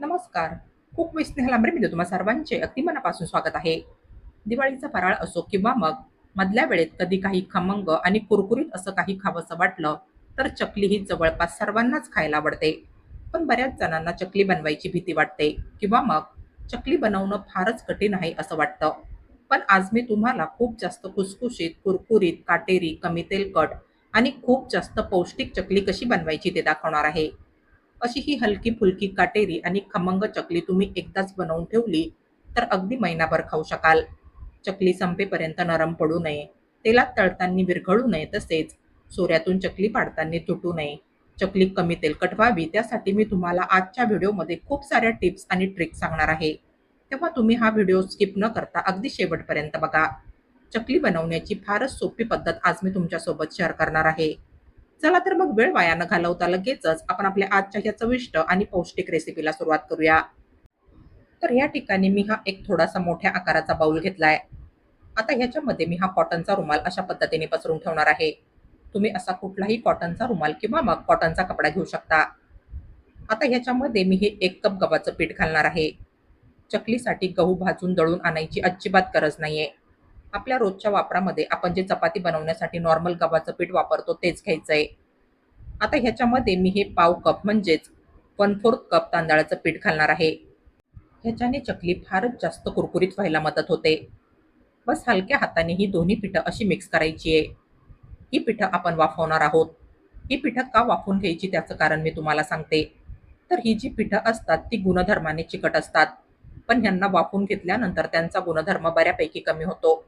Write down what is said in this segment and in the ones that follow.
नमस्कार. Cook with Snehal तुम्हा सर्वांचे अगदी मनापासून स्वागत आहे. दिवाळीचा फराळ असो किंवा मग मधल्या वेळेत कधी काही खमंग आणि कुरकुरीत असं काही खावंसं वाटलं तर चकली ही जवळपास सर्वांनाच खायला आवडते. पण बऱ्याच जणांना चकली बनवायची भीती वाटते किंवा मग चकली बनवणं फारच कठीण आहे असं वाटतं. पण आज मी तुम्हाला खूप जास्त खुसखुशीत कुरकुरीत काटेरी कमी तेलकट आणि खूप जास्त पौष्टिक चकली कशी बनवायची ते दाखवणार आहे. अशी ही हलकी फुलकी काटेरी आणि खमंग चकली तुम्ही एकदाच बनवून ठेवली तर अगदी महिनाभर खाऊ शकाल. चकली संपेपर्यंत नरम पडू नये. तेलात तळताना विरघळू नये तसेच सोऱ्यातून चकली पाडताना तुटू नये. चकली कमी तेलकट व्हावी त्यासाठी मी तुम्हाला आजच्या व्हिडिओमध्ये खूप साऱ्या टिप्स आणि ट्रिक्स सांगणार आहे. तेव्हा तुम्ही हा व्हिडिओ स्किप न करता अगदी शेवटपर्यंत बघा. चकली बनवण्याची फारच सोपी पद्धत आज मी तुमच्यासोबत शेअर करणार आहे. चला तर मग वेळ वाया न घालवता लगेचच आपण आपल्या आजच्या ह्या चविष्ट आणि पौष्टिक रेसिपीला सुरुवात करूया. तर या ठिकाणी मी हा एक थोडासा मोठ्या आकाराचा बाउल घेतलाय. आता ह्याच्यामध्ये मी हा कॉटनचा रुमाल अशा पद्धतीने पसरून ठेवणार आहे. तुम्ही असा कुठलाही कॉटनचा रुमाल किंवा मग कॉटनचा कपडा घेऊ शकता. आता ह्याच्यामध्ये मी हे एक कप गव्हाचं पीठ घालणार आहे. चकलीसाठी गहू भाजून दळून आणायची अजिबात गरज नाही आहे आपल्या रोजच्या वापरामध्ये आपण जे चपाती बनवण्यासाठी नॉर्मल गव्हाचं पीठ वापरतो तेच घ्यायचं आहे आता ह्याच्यामध्ये मी हे पाव कप म्हणजेच वन फोर्थ कप तांदळाचं पीठ घालणार आहे. ह्याच्याने चकली फारच जास्त कुरकुरीत व्हायला मदत होते. बस हलक्या हाताने ही दोन्ही पिठं अशी मिक्स करायची आहे. ही पिठं आपण वाफवणार आहोत. ही पिठं का वाफवून घ्यायची त्याचं कारण मी तुम्हाला सांगते. तर ही जी पिठं असतात ती गुणधर्माने चिकट असतात. पण ह्यांना वाफून घेतल्यानंतर त्यांचा गुणधर्म बऱ्यापैकी कमी होतो.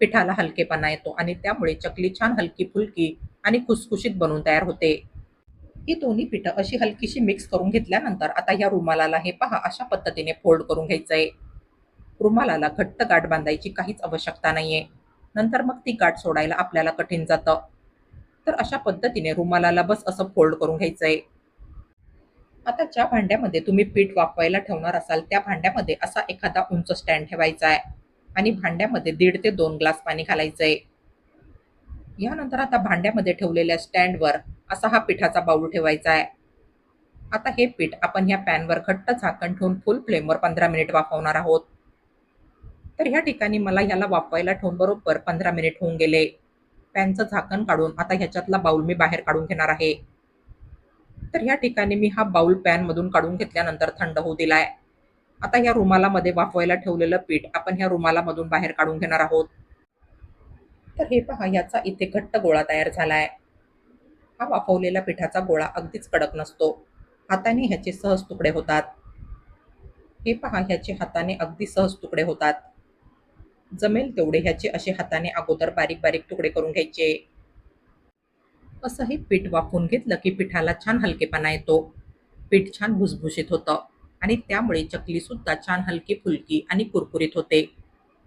पिठाला हलकेपणा येतो आणि त्यामुळे चकली छान हलकी फुलकी आणि खुसखुशीत बनून तयार होते. ही दोन्ही पिठं अशी हलकीशी मिक्स करून घेतल्यानंतर आता या रुमालाला हे पहा अशा पद्धतीने फोल्ड करून घ्यायचंय. रुमालाला घट्ट गाठ बांधायची काहीच आवश्यकता नाहीये. नंतर मग ती गाठ सोडायला आपल्याला कठीण जातं. तर अशा पद्धतीने रुमालाला बस असं फोल्ड करून घ्यायचंय. आता ज्या भांड्यामध्ये तुम्ही पीठ वापरायला ठेवणार असाल त्या भांड्यामध्ये असा एखादा उंच स्टँड ठेवायचा आहे. आणि भांड्यामध्ये दीड ते दोन ग्लास पाणी घालायचंय. यानंतर आता भांड्यामध्ये ठेवलेल्या स्टँडवर असा हा पिठाचा बाऊल ठेवायचा आहे. आता हे पीठ आपण ह्या पॅनवर घट्ट झाकण ठेवून फुल फ्लेमवर पंधरा मिनिट वाफवणार आहोत. तर ह्या ठिकाणी मला ह्याला वाफवायला ठेवून बरोबर पंधरा मिनिट होऊन गेले. पॅनचं झाकण काढून आता ह्याच्यातला बाऊल मी बाहेर काढून घेणार आहे. तर ह्या ठिकाणी मी हा बाऊल पॅनमधून काढून घेतल्यानंतर थंड होऊ दिलाय. आता ह्या रुमालामध्ये वाफवायला ठेवलेलं पीठ आपण ह्या रुमालामधून बाहेर काढून घेणार आहोत. तर हे पहा ह्याचा इथे घट्ट गोळा तयार झालाय. हा वाफवलेला पिठाचा गोळा अगदीच कडक नसतो. हाताने ह्याचे सहज तुकडे होतात. हे पहा ह्याचे हाताने अगदी सहज तुकडे होतात. जमेल तेवढे ह्याचे असे हाताने अगोदर बारीक बारीक तुकडे करून घ्यायचे. असं हे पीठ वाफवून घेतलं की पिठाला छान हलकेपणा येतो. पीठ छान भुसभुशीत होतं. आणि त्यामुळे चकली सुद्धा छान हलकी फुलकी आणि कुरकुरीत होते.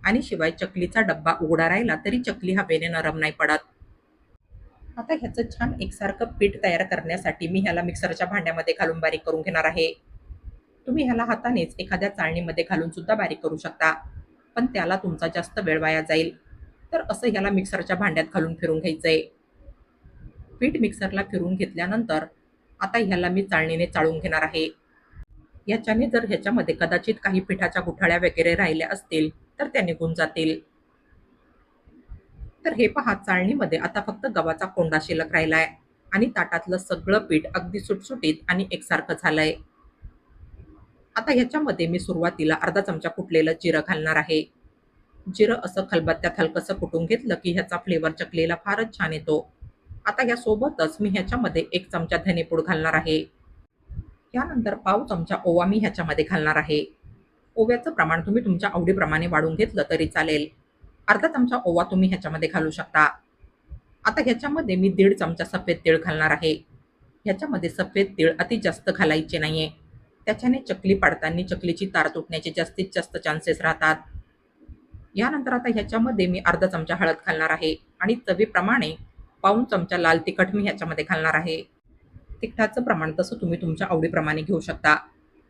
आणि शिवाय चकलीचा डब्बा उघडा राहिला तरी चकली हवेने नरम नाही पडत. आता ह्याचं छान एकसारखं पीठ तयार करण्यासाठी मी ह्याला मिक्सरच्या भांड्यामध्ये घालून बारीक करून घेणार आहे. तुम्ही ह्याला हातानेच एखाद्या चाळणीमध्ये घालून सुद्धा बारीक करू शकता पण त्याला तुमचा जास्त वेळ वाया जाईल. तर असं ह्याला मिक्सरच्या भांड्यात घालून फिरून घ्यायचंय. पीठ मिक्सरला फिरून घेतल्यानंतर आता ह्याला मी चाळणीने चाळून घेणार आहे. याच्याने जर ह्याच्यामध्ये कदाचित काही पिठाच्या गुठाळ्या वगैरे राहिल्या असतील तर त्या निघून जातील. तर हे पहा चाळणीमध्ये आता फक्त गव्हाचा कोंडा शिल्लक राहिलाय आणि ताटातलं सगळं पीठ अगदी सुटसुटीत आणि एकसारखं झालंय. आता ह्याच्यामध्ये मी सुरुवातीला अर्धा चमचा कुटलेलं जिरं घालणार आहे. जिरं असं खलबत्त्यात हलकंसं कुटून घेतलं की ह्याचा फ्लेवर चकलेला फारच छान येतो. आता यासोबतच मी ह्याच्यामध्ये एक चमचा धनेपूड घालणार आहे. त्यानंतर पाव चमचा ओवा मी ह्याच्यामध्ये घालणार आहे. ओव्याचं प्रमाण तुम्ही तुमच्या आवडीप्रमाणे वाढून घेतलं तरी चालेल. अर्धा चमचा ओवा तुम्ही ह्याच्यामध्ये घालू शकता. आता ह्याच्यामध्ये मी दीड चमचा सफेद तीळ घालणार आहे. ह्याच्यामध्ये सफेद तीळ अति जास्त घालायचे आहे त्याच्याने चकली पाडताना चकलीची तार तुटण्याचे जास्तीत जास्त चान्सेस राहतात. यानंतर आता ह्याच्यामध्ये मी अर्धा चमचा हळद घालणार आहे आणि चवीप्रमाणे पाऊन चमचा लाल तिखट मी ह्याच्यामध्ये घालणार आहे. तिखटाचं प्रमाण तसं तुम्ही तुमच्या आवडीप्रमाणे घेऊ शकता.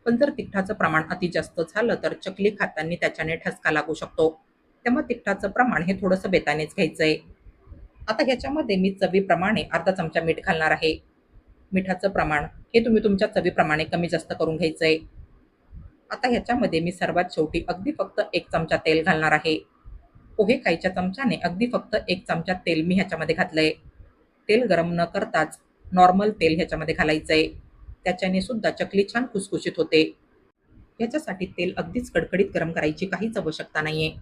पण जर तिखटाचं प्रमाण अति जास्त झालं तर चकली खाताना त्याच्याने ठसका लागू शकतो. त्यामुळे तिखटाचं प्रमाण हे थोडंसं बेतानेच घ्यायचंय. आता ह्याच्यामध्ये मी चवीप्रमाणे अर्धा चमचा मीठ घालणार आहे. मिठाचं प्रमाण हे तुम्ही तुमच्या चवीप्रमाणे कमी जास्त करून घ्यायचंय. आता ह्याच्यामध्ये मी सर्वात शेवटी अगदी फक्त एक चमचा तेल घालणार आहे. पोहे खायच्या चमच्याने अगदी फक्त एक चमचा तेल मी ह्याच्यामध्ये घातलंय. तेल गरम न करताच नॉर्मल तेल ह्याच्यामध्ये घालायचं आहे त्याच्याने सुद्धा चकली छान खुसखुशीत होते. ह्याच्यासाठी तेल अगदीच कडकडीत गरम करायची काहीच आवश्यकता नाहीये.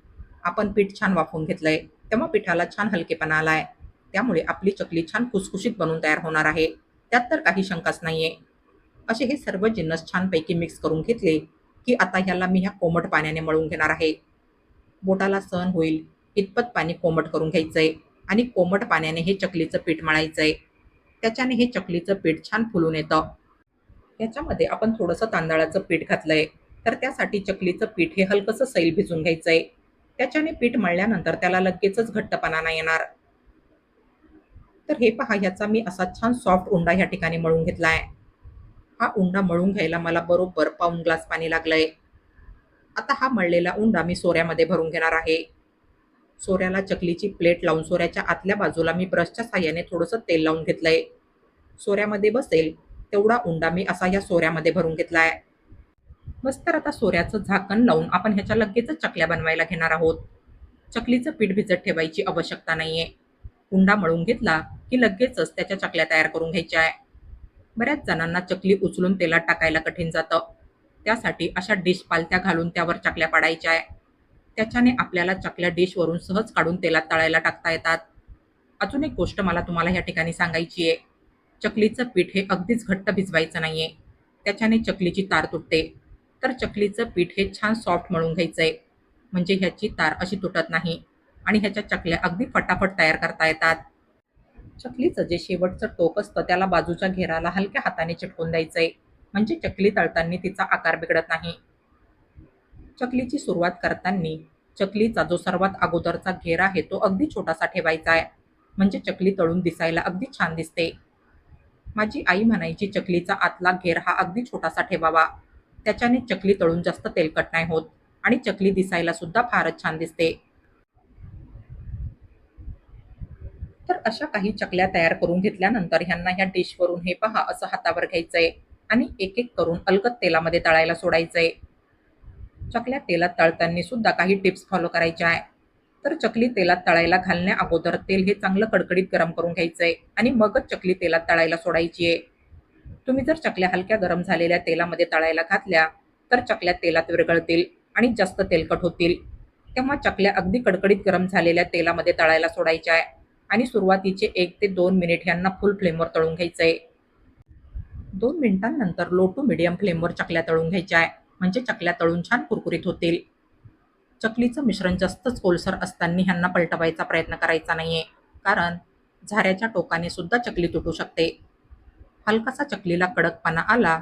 आपण पीठ छान वाफवून घेतलंय. तेव्हा पिठाला छान हलकेपणा आलाय. त्यामुळे आपली चकली छान खुसखुशीत बनून तयार होणार आहे. त्यात तर काही शंकाच नाहीये. असे हे सर्व जिन्नस छानपैकी मिक्स करून घेतले की आता ह्याला मी ह्या कोमट पाण्याने मळून घेणार आहे. बोटाला सहन होईल. इतपत पाणी कोमट करून घ्यायचंय. आणि कोमट पाण्याने हे चकलीचं पीठ मळायचंय. त्याच्याने हे चकलीचं पीठ छान फुलून येतं. याच्यामध्ये आपण थोडंसं तांदळाचं पीठ घातलंय. तर त्यासाठी चकलीचं पीठ हे हलकंसं सैल भिजून घ्यायचंय. त्याच्याने पीठ मळल्यानंतर त्याला लगेचच घट्टपणा नाही येणार. तर हे पहा ह्याचा मी असा छान सॉफ्ट उंडा ह्या ठिकाणी मळून घेतलाय. हा उंडा मळून घ्यायला मला बरोबर पाऊन ग्लास पाणी लागलंय. आता हा मळलेला उंडा मी सोऱ्यामध्ये भरून घेणार आहे. सोऱ्याला चकलीची प्लेट लावून सोऱ्याच्या आतल्या बाजूला मी ब्रशच्या साह्याने थोडंसं तेल लावून घेतलंय. सोऱ्यामध्ये बसेल तेवढा उंडा मी असा या सोऱ्यामध्ये भरून घेतलाय. बस तर आता सोऱ्याचं झाकण लावून आपण ह्याच्या लगेचच चकल्या बनवायला घेणार आहोत. चकलीचं पीठ भिजत ठेवायची आवश्यकता नाहीये. उंडा मळून घेतला की लगेचच त्याच्या चकल्या तयार करून घ्यायच्या आहे बऱ्याच जणांना चकली उचलून तेलात टाकायला कठीण जातं. त्यासाठी अशा डिश पालत्या घालून त्यावर चकल्या पाडायच्या आहे त्याच्याने आपल्याला चकल्या डिशवरून सहज काढून तेलात तळायला टाकता येतात. अजून एक गोष्ट मला तुम्हाला ह्या ठिकाणी सांगायची आहे. चकलीचं पीठ हे अगदीच घट्ट भिजवायचं नाही आहे त्याच्याने चकलीची तार तुटते. तर चकलीचं पीठ हे छान सॉफ्ट मळून आहे म्हणजे ह्याची तार अशी तुटत नाही. आणि ह्याच्या चकल्या अगदी फटाफट तयार करता येतात. चकलीचं जे शेवटचं टोक असतं त्याला बाजूच्या घेराला हलक्या हाताने चिटकून द्यायचंय. म्हणजे चकली तळताना तिचा आकार बिघडत नाही. चकलीची सुरुवात करताना चकलीचा जो सर्वात अगोदरचा घेर आहे तो अगदी छोटासा ठेवायचा आहे. म्हणजे चकली तळून दिसायला अगदी छान दिसते. माझी आई म्हणायची चकलीचा आतला घेर हा अगदी छोटासा ठेवावा. त्याच्याने चकली तळून जास्त तेलकट नाही होत आणि चकली दिसायला सुद्धा फारच छान दिसते. तर अशा काही चकल्या तयार करून घेतल्यानंतर ह्यांना ह्या डिशवरून हे पहा असं हातावर घ्यायचंय आणि एक एक करून अलगद तेलामध्ये तळायला सोडायचंय. चकल्या तेलात तळताना सुद्धा काही टिप्स फॉलो करायच्या आहे. तर चकली तेलात तळायला घालण्या अगोदर तेल हे चांगलं कडकडीत गरम करून घ्यायचंय आणि मगच चकली तेलात तळायला सोडायची आहे. तुम्ही जर चकल्या हलक्या गरम झालेल्या तेलामध्ये तळायला घातल्या तर चकल्या तेलात विरघळतील आणि जास्त तेलकट होतील. तेव्हा चकल्या अगदी कडकडीत गरम झालेल्या तेलामध्ये तळायला सोडायच्या आहे आणि सुरुवातीचे एक ते दोन मिनिट यांना फुल फ्लेमवर तळून घ्यायचंय. दोन मिनिटांनंतर लो टू मिडियम फ्लेमवर चकल्या तळून घ्यायच्या आहे. म्हणजे चकल्या तळून छान कुरकुरीत होतील. चकलीचं मिश्रण जास्तच ओलसर असताना ह्यांना पलटवायचा प्रयत्न करायचा नाहीये. कारण झाऱ्याच्या टोकाने सुद्धा चकली तुटू शकते. हलकासा चकलीला कडकपणा आला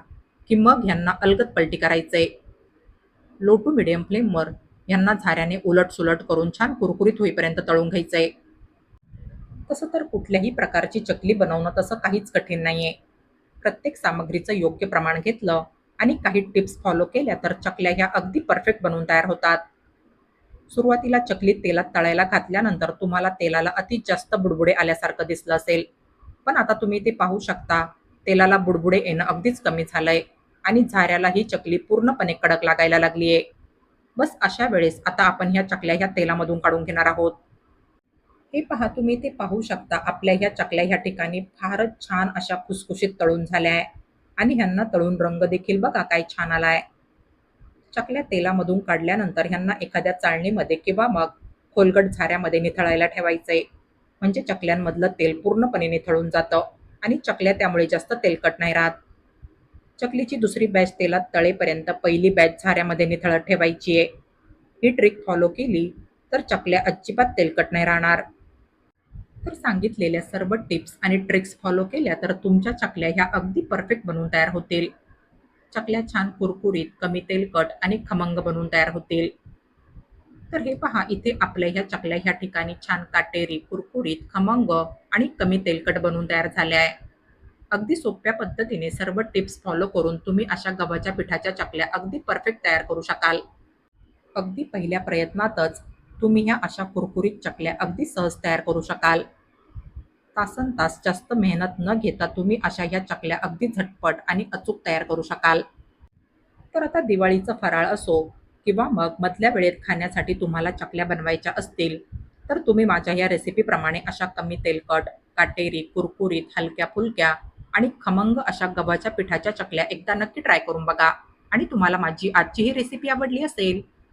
की मग ह्यांना अलगद पलटी करायचंय. लो टू मिडियम फ्लेमवर ह्यांना झाऱ्याने उलट सुलट करून छान कुरकुरीत होईपर्यंत तळून घ्यायचंय. तसं तर कुठल्याही प्रकारची चकली बनवणं तसं काहीच कठीण नाहीये. प्रत्येक सामग्रीचं योग्य प्रमाण घेतलं आणि काही टिप्स फॉलो केल्या तर चकल्या ह्या अगदी परफेक्ट बनवून तयार होतात. सुरुवातीला चकली तेलात तळायला घातल्यानंतर तुम्हाला तेलाला अति जास्त बुडबुडे आल्यासारखं दिसलं असेल. पण आता तुम्ही ते पाहू शकता तेलाला बुडबुडे येणं अगदीच कमी झालंय आणि झाऱ्याला ही चकली पूर्णपणे कडक लागायला लागलीये. बस अशा वेळेस आता आपण ह्या चकल्या ह्या तेलामधून काढून घेणार आहोत. हे पहा तुम्ही ते पाहू शकता आपल्या ह्या चकल्या ह्या ठिकाणी फारच छान अशा खुसखुशीत तळून झाल्या आहे. आणि ह्यांना तळून रंग देखील बघा काय छान आलाय. चकल्या तेलामधून काढल्यानंतर ह्यांना एखाद्या चाळणीमध्ये किंवा मग खोलगट झाऱ्यामध्ये निथळायला ठेवायचंय. म्हणजे चकल्यांमधलं तेल पूर्णपणे निथळून जातं आणि चकल्या त्यामुळे जास्त तेलकट नाही राहत. चकलीची दुसरी बॅच तेलात तळेपर्यंत पहिली बॅच झाऱ्यामध्ये निथळत ठेवायची आहे ही ट्रिक फॉलो केली तर चकल्या अजिबात तेलकट नाही राहणार. तर सांगितलेल्या सर्व टिप्स आणि ट्रिक्स फॉलो केल्या तर तुमच्या चकल्या ह्या अगदी परफेक्ट बनवून तयार होतील. चकल्या छान कुरकुरीत कमी तेलकट आणि खमंग बनवून तयार होतील. तर हे पहा इथे आपल्या ह्या चकल्या ह्या ठिकाणी छान काटेरी कुरकुरीत खमंग आणि कमी तेलकट बनवून तयार झाल्या आहे. अगदी सोप्या पद्धतीने सर्व टिप्स फॉलो करून तुम्ही अशा गव्हाच्या पिठाच्या चकल्या अगदी परफेक्ट तयार करू शकाल. अगदी पहिल्या प्रयत्नातच तुम्ही ह्या अशा कुरकुरीत चकल्या अगदी सहज तयार करू शकाल. तासन तास जास्त मेहनत न घेता तुम्ही अशा ह्या चकल्या अगदी झटपट आणि अचूक तयार करू शकाल. तर आता दिवाळीचं फराळ असो किंवा मग मधल्या वेळेत खाण्यासाठी तुम्हाला चकल्या बनवायच्या असतील तर तुम्ही माझ्या या रेसिपीप्रमाणे अशा कमी तेलकट काटेरी कुरकुरीत हलक्या फुलक्या आणि खमंग अशा गव्हाच्या पिठाच्या चकल्या एकदा नक्की ट्राय करून बघा आणि तुम्हाला माझी आजची ही रेसिपी आवडली असेल